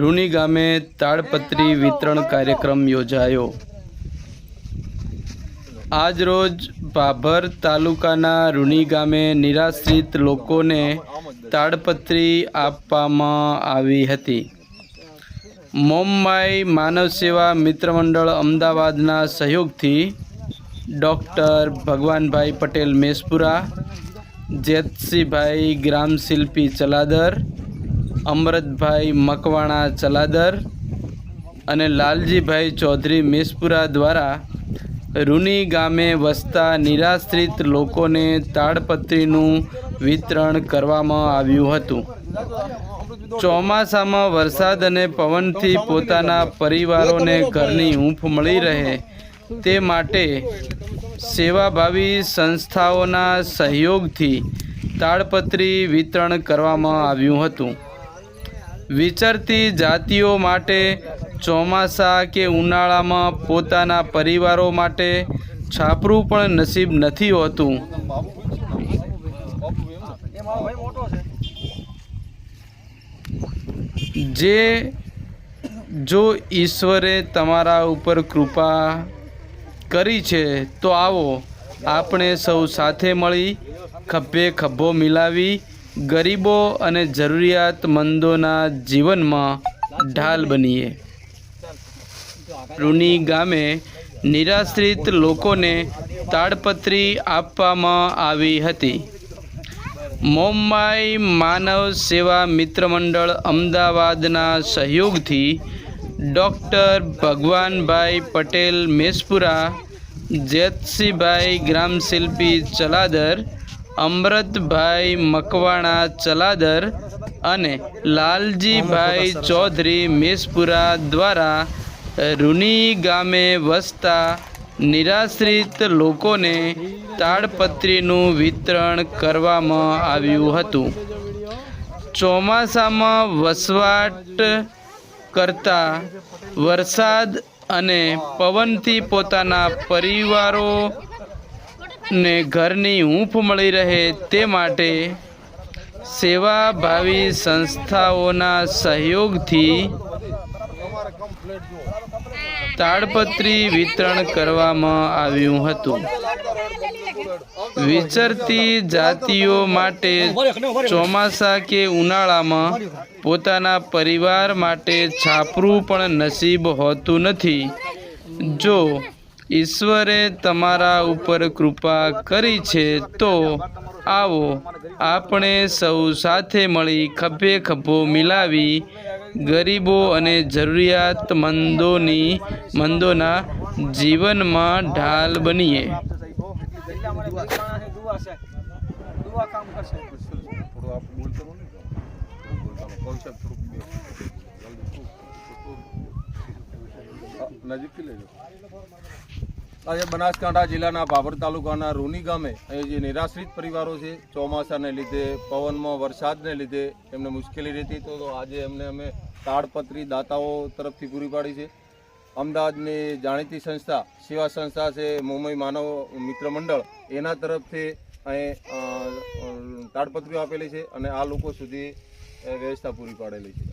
રૂની ગામે તાડપત્રી વિતરણ કાર્યક્રમ યોજાયો. આજરોજ ભાભર તાલુકાના રૂની ગામે નિરાશ્રિત લોકોને તાડપત્રી આપવામાં આવી હતી. મોમબાઈ માનવ સેવા મિત્ર મંડળ અમદાવાદના સહયોગથી ડૉક્ટર ભગવાનભાઈ પટેલ મેસપુરા, જેતસીભાઈ ગ્રામશિલ્પી ચલાદર અમરતભાઈ મકવાણા ચલાદર અને લાલજીભાઈ ચૌધરી મેસપુરા દ્વારા રૂની ગામે વસતા નિરાશ્રિત લોકોને તાડપત્રીનું વિતરણ કરવામાં આવ્યું હતું. ચોમાસામાં વરસાદ અને પવનથી પોતાના પરિવારોને ઘરની હૂંફ મળી રહે તે માટે સેવાભાવી સંસ્થાઓના સહયોગથી તાડપત્રી વિતરણ કરવામાં આવ્યું હતું. વિચરતી જાતિઓ માટે, ચોમાસા કે ઉનાળામાં પોતાના પરિવારો માટે છાપરું પણ નસીબ નથી હોતું. જે જો ઈશ્વરે તમારા ઉપર કૃપા કરી છે, તો આવો આપણે સૌ સાથે મળી ખભે ખભો મિલાવી ગરીબો અને જરૂરિયાતમંદોના જીવનમાં ઢાલ બનીએ. રૂની ગામે નિરાશ્રિત લોકોને તાડપત્રી આપવામાં આવી હતી. મોમ્બાઈ માનવ સેવા મિત્ર મંડળ અમદાવાદના સહયોગથી ડૉક્ટર ભગવાનભાઈ પટેલ મેસપુરા, જેતસીભાઈ ગ્રામશિલ્પી ચલાદર અમૃતભાઈ મકવાણા ચલાદર અને લાલજીભાઈ ચૌધરી મેસપુરા દ્વારા રૂની ગામે વસતા નિરાશ્રિત લોકોને તાડપત્રીનું વિતરણ કરવામાં આવ્યું હતું. ચોમાસામાં વસવાટ કરતા વરસાદ અને પવનથી પોતાના પરિવારોને ઘરની હૂંફ મળી રહે તે માટે સેવાભાવી સંસ્થાઓના સહયોગથી તાડપત્રી વિતરણ કરવામાં આવ્યું હતું. વિચરતી જાતિઓ માટે ચોમાસા કે ઉનાળામાં પોતાના પરિવાર માટે છાપરું પણ નસીબ હોતું નથી. જો ઈશ્વરે તમારા ઉપર કૃપા કરી છે તો આવો આપણે સૌ સાથે મળી ખભે ખભો મિલાવી ગરીબો અને જરૂરિયાતમંદોની મંદોના જીવનમાં ઢાલ બનીએ દુઆ કામ કરશે થોડું આપ બોલતો રહો ને બોલતા રહો. કોણ સાહેબ થોડુંક બે. જલ્દી. હા, નજીકથી લેજો આજે બનાસકાંઠા જિલ્લાના ભાભર તાલુકાના રૂની ગામે અહીં જે નિરાશ્રિત પરિવારો છે, ચોમાસાને લીધે, પવનમાં વરસાદને લીધે એમને મુશ્કેલી રહેતી. તો આજે એમને અમે તાડપત્રી દાતાઓ તરફથી પૂરી પાડી છે. અમદાવાદની જાણીતી સંસ્થા, સેવા સંસ્થા છે મુંબઈ માનવ મિત્ર મંડળ, એના તરફથી અહીં તાડપત્રીઓ આપેલી છે અને આ લોકો સુધી વ્યવસ્થા પૂરી પાડેલી છે.